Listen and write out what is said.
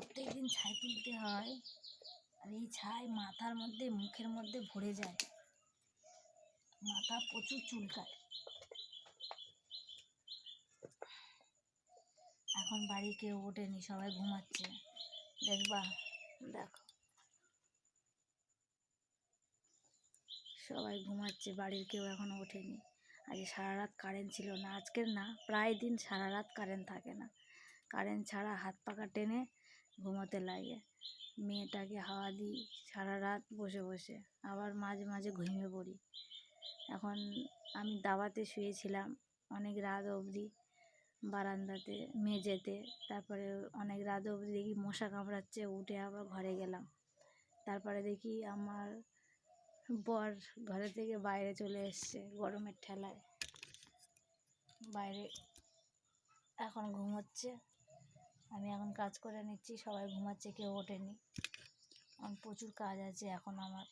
প্রত্যেক দিন ছাই তুলতে হয় আর এই ছাই মাথার মধ্যে, মুখের মধ্যে ভরে যায়। মাথা প্রচুর চুলকায়। এখন বাড়ি কেউ ওঠেনি, সবাই ঘুমাচ্ছে। দেখবা, দেখো। সবাই ঘুমাচ্ছে, বাড়ির কেউ এখনও ওঠেনি। আজকে সারা রাত কারেন্ট ছিল না, আজকের না, প্রায় দিন সারা রাত কারেন্ট থাকে না। কারেন্ট ছাড়া হাত পাকা টেনে ঘুমোতে লাগে। মেয়েটাকে হাওয়া দিই, সারা রাত বসে বসে। আবার মাঝে মাঝে ঘুমিয়ে পড়ি। এখন আমি দাওয়াতে শুয়েছিলাম অনেক রাত অবধি বারান্দাতে, মেঝেতে। তারপরে অনেক রাত অবধি দেখি মশা কামড়াচ্ছে, উঠে আবার ঘরে গেলাম। তারপরে দেখি আমার বর ঘরে থেকে বাইরে চলে এসছে গরমের ঠেলায়। বাইরে এখন ঘুমোচ্ছে। আমি এখন কাজ করে নিচ্ছি সবাই ঘুমাচ্ছে কেউ ওঠেনি। প্রচুর কাজ আছে এখন আমার।